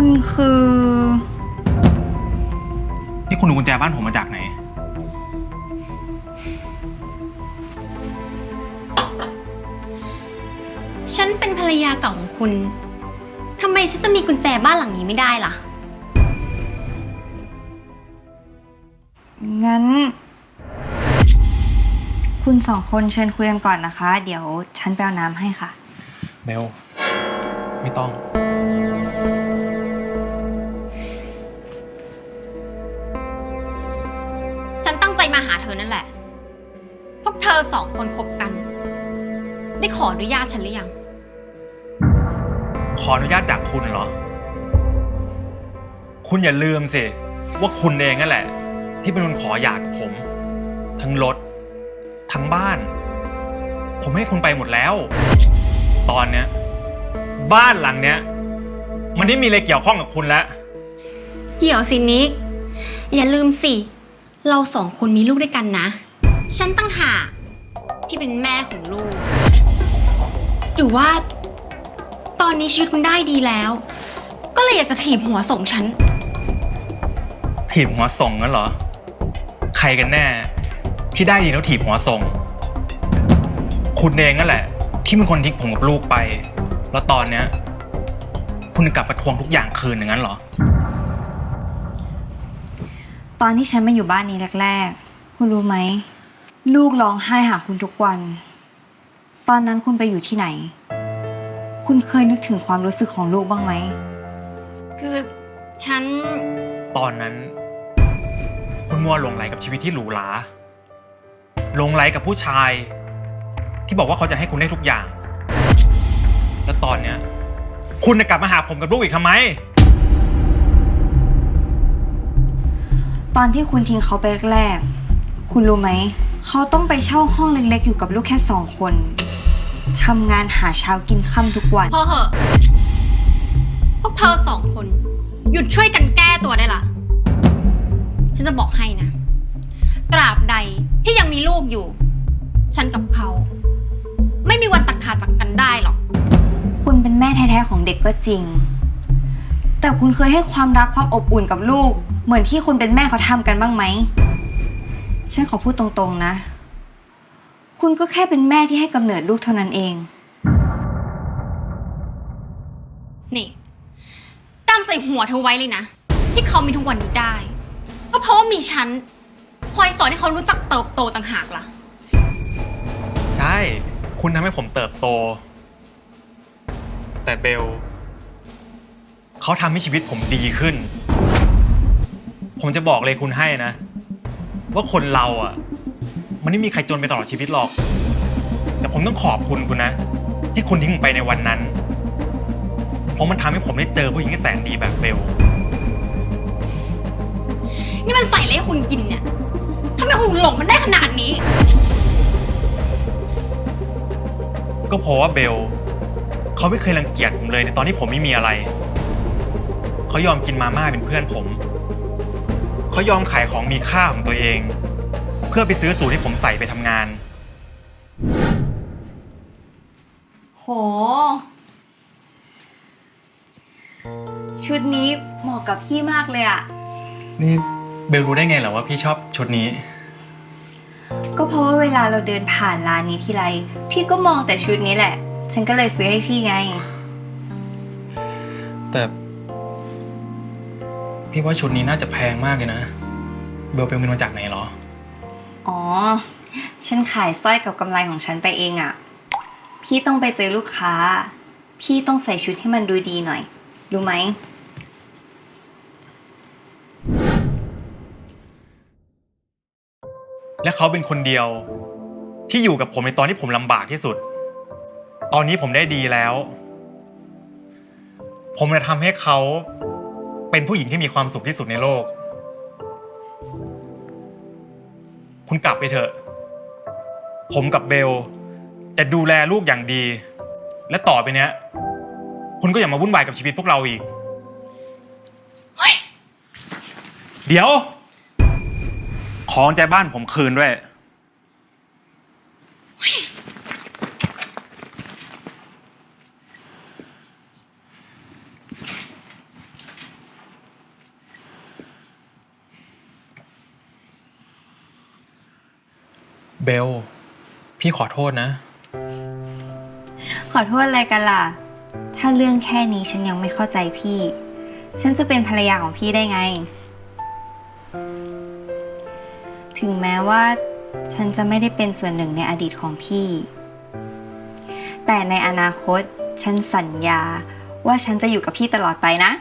คุณคือ นี่คุณดูกุญแจบ้านผมมาจากไหน ฉันเป็นภรรยาเก่าของคุณ ทำไมฉันจะมีกุญแจบ้านหลังนี้ไม่ได้ล่ะ งั้น คุณสองคนเชิญคุยกันก่อนนะคะ เดี๋ยวฉันไปเอาน้ำให้ค่ะเบลไม่ต้อง มาหาเธอนั่นแหละ พวกเธอสองคนคบกัน ได้ขออนุญาตฉันหรือยัง ขออนุญาตจากคุณเหรอ คุณอย่าลืมสิ ว่าคุณเองนั่นแหละ ที่เป็นคนขอหย่ากับผม ทั้งรถ ทั้งบ้าน ผมให้คุณไปหมดแล้ว ตอนเนี้ย บ้านหลังเนี้ย มันไม่มีอะไรเกี่ยวข้องกับคุณแล้วเดี๋ยวสินิก อย่าลืมสิ เราสองคนมีลูกด้วยกันนะ ฉันตั้งหากที่เป็นแม่ของลูก หรือว่า ตอนนี้ชีวิตคุณได้ดีแล้ว ก็เลยอยากจะถีบหัวส่งฉัน ถีบหัวส่งงั้นเหรอ ใครกันแน่ ที่ได้ดีแล้วถีบหัวส่ง คุณเองนั่นแหละ ที่เป็นคนทิ้งผมกับลูกไป แล้วตอนเนี้ย คุณกลับมาทวงทุกอย่างคืนอย่างนั้นเหรอ ตอนที่ฉันมาอยู่บ้านนี้แรก ๆ คุณรู้ไหม ลูกร้องไห้หาคุณทุกวัน ตอนนั้นคุณไปอยู่ที่ไหน คุณเคยนึกถึงความรู้สึกของลูกบ้างไหม คือฉัน ตอนนั้น คุณมัวหลงไหลกับชีวิตที่หรูหราหลงไหลกับผู้ชาย ที่บอกว่าเขาจะให้คุณได้ทุกอย่าง แล้วตอนเนี้ย คุณน่ะกลับมาหาผมกับลูกอีกทำไม ตอนที่คุณทิ้งเขาไปแรกๆ คุณรู้ไหม เขาต้องไปเช่าห้องเล็กๆ อยู่กับลูกแค่สองคนทำงานหาเช้ากินค่ำทุกวัน พอเหอะ พวกเธอสองคน หยุดช่วยกันแก้ตัวได้ละ ฉันจะบอกให้นะ ตราบใดที่ยังมีลูกอยู่ ฉันกับเขา ไม่มีวันตัดขาดจากกันได้หรอก คุณเป็นแม่แท้ๆของเด็กก็จริง แต่คุณเคยให้ความรักความอบอุ่นกับลูก เหมือนที่คนเป็นแม่เขาทำกันบ้างไหม ฉันขอพูดตรงๆนะ คุณก็แค่เป็นแม่ที่ให้กำเนิดลูกเท่านั้นเอง นี่จำใส่หัวเธอไว้เลยนะ ที่เขามีทุกวันนี้ได้ ก็เพราะว่ามีฉันคอยสอนให้เขารู้จักเติบโตต่างหากล่ะ ใช่ คุณทำให้ผมเติบโต แต่เบล เขาทำให้ชีวิตผมดีขึ้น ผมจะบอกเลยคุณให้นะ ว่าคนเราอะ มันไม่มีใครจนไปตลอดชีวิตหรอก แต่ผมต้องขอบคุณคุณนะ ที่คุณทิ้งผมไปในวันนั้น เพราะมันทำให้ผมได้เจอผู้หญิงที่แสนดีแบบเบล นี่มันใส่อะไรให้คุณกินเนี่ยทำไมคุณหลงมันได้ขนาดนี้ ก็เพราะว่าเบล เขาไม่เคยรังเกียจผมเลยในตอนที่ผมไม่มีอะไร เขายอมกินมาม่าเป็นเพื่อนผม เขายอมขายของมีค่าของตัวเอง เพื่อไปซื้อสูทให้ผมใส่ไปทำงาน โห ชุดนี้เหมาะกับพี่มากเลยอะนี่เบลรู้ได้ไงเหรอว่าพี่ชอบชุดนี้ ก็เพราะว่าเวลาเราเดินผ่านร้านนี้ทีไร พี่ก็มองแต่ชุดนี้แหละ ฉันก็เลยซื้อให้พี่ไง แต่ พี่ว่าชุดนี้น่าจะแพงมากเลยนะ เบลเป็นเงินมาจากไหนเหรอ อ๋อ ฉันขายสร้อยกับกำไรของฉันไปเองอะพี่ต้องไปเจอลูกค้า พี่ต้องใส่ชุดให้มันดูดีหน่อย รู้ไหม และเขาเป็นคนเดียว ที่อยู่กับผมในตอนที่ผมลำบากที่สุด ตอนนี้ผมได้ดีแล้ว ผมจะทำให้เขา เป็นผู้หญิงที่มีความสุขที่สุดในโลก คุณกลับไปเถอะ ผมกับเบล จะดูแลลูกอย่างดี และต่อไปเนี้ย คุณก็อย่ามาวุ่นวายกับชีวิตพวกเราอีกเดี๋ยว ขอกุญแจบ้านผมคืนด้วย เบล พี่ขอโทษนะ ขอโทษอะไรกันล่ะ ถ้าเรื่องแค่นี้ฉันยังไม่เข้าใจพี่ ฉันจะเป็นภรรยาของพี่ได้ไง ถึงแม้ว่า ฉันจะไม่ได้เป็นส่วนหนึ่งในอดีตของพี่ แต่ในอนาคต ฉันสัญญาว่าฉันจะอยู่กับพี่ตลอดไปนะ